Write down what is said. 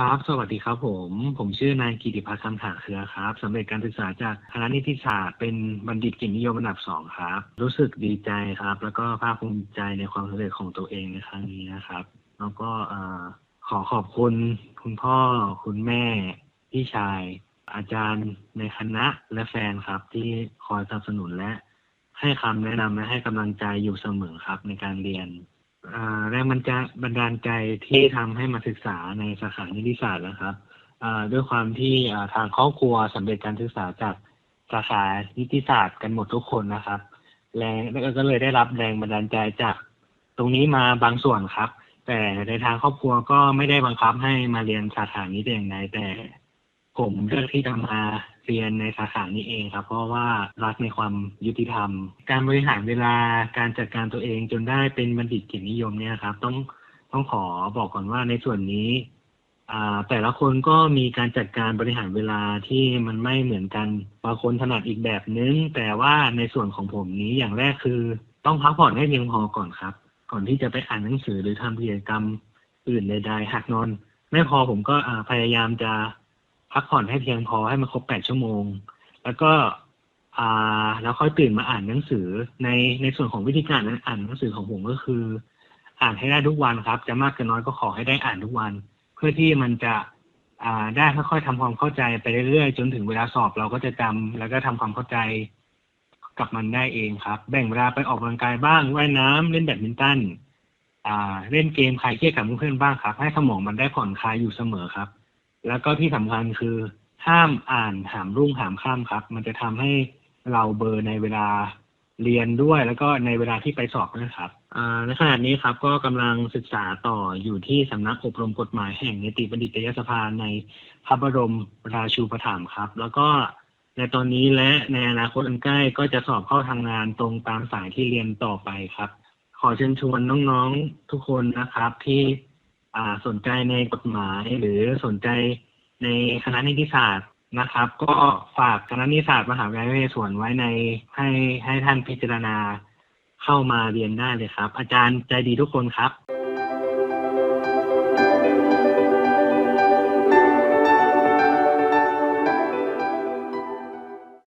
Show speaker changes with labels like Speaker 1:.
Speaker 1: ครับ สวัสดีครับผม ผมชื่อนายกิติพัฒน์คำถาเครือครับสำเร็จการศึกษาจากคณะนิติศาสตร์เป็นบัณฑิตเกียรตินิยมอันดับสองครับ รู้สึกดีใจครับ แล้วก็ภาคภูมิใจในความสำเร็จของตัวเองในครั้งนี้นะครับ แล้วก็ขอขอบคุณคุณพ่อคุณแม่ พี่ชาย อาจารย์ในคณะและแฟนครับ ที่คอยสนับสนุนและให้คำแนะนำและให้กำลังใจอยู่เสมอครับในการเรียน แรงบันดาลบันดาลใจที่ทำให้มาศึกษาในสาขานิติศาสตร์นะครับอ่าด้วยความที่อ่าทางครอบครัวสำเร็จการศึกษาจากสาขานิติศาสตร์กันหมดทุกคนนะครับ แรงแล้วก็เลยได้รับแรงบันดาลใจจากตรงนี้มาบางส่วนครับ แต่ในทางครอบครัวก็ไม่ได้บังคับให้มาเรียนสาขานี้แต่อย่างใดแต่ ผมเลือกที่จะมาเรียนในสาขานี้เองครับ เพราะว่ารักในความยุติธรรม การบริหารเวลาการจัดการตัวเองจนได้เป็นบัณฑิตเกียรตินิยมเนี่ยครับ ต้องต้องขอบอกก่อนว่าในส่วนนี้แต่ละคนก็มีการจัดการบริหารเวลาที่มันไม่เหมือนกันบางคนถนัดอีกแบบนึง แต่ว่าในส่วนของผมนี้อย่างแรกคือ ต้องพักผ่อนให้เพียงพอก่อนครับ ก่อนที่จะไปอ่านหนังสือหรือทำกิจกรรมอื่นใดๆหากนอน ไม่พอผมก็พยายามจะ พักผ่อนให้เพียงพอให้มันครบแปดชั่วโมง แล้วก็อ่าแล้วค่อยตื่นมาอ่านหนังสือในในส่วนของวิธีการอ่านหนังสือของผมก็คือ อ่านให้ได้ทุกวันครับ จะมากจะน้อยก็ขอให้ได้อ่านทุกวัน เพื่อที่มันจะอ่าได้ค่อยๆทำความเข้าใจไปเรื่อยๆจนถึงเวลาสอบเราก็จะจำแล้วก็ทำความเข้าใจกับมันได้เองครับ แบ่งเวลาไปออกกำลังกายบ้างว่ายน้ำเล่นแบดมินตันอ่า เล่นเกมคลายเครียดกับเพื่อนๆบ้างครับ ให้สมองมันได้ผ่อนคลายอยู่เสมอครับ แล้วก็ที่สำคัญคือห้ามอ่านหามรุ่งหามข้ามครับ มันจะทำให้เราเบอร์ในเวลาเรียนด้วยแล้วก็ในเวลาที่ไปสอบด้วยครับในขณะนี้ครับก็กำลังศึกษาต่ออยู่ที่สำนักอบรมกฎหมายแห่งนิติบัณฑิตยสภาในพระบรมราชูปถัมภ์ครับ แล้วก็ในตอนนี้และในอนาคตอันใกล้ก็จะสอบเข้าทางงานตรงตามสายที่เรียนต่อไปครับ ขอเชิญชวนน้องๆทุกคนนะครับที่ สนใจในกฎหมายหรือสนใจในคณะนิติศาสตร์นะครับ ก็ฝากคณะนิติศาสตร์มหาวิทยาลัยนเรศวรไว้ในให้ให้ท่านพิจารณาเข้ามาเรียนได้เลยครับ อาจารย์ใจดีทุกคนครับ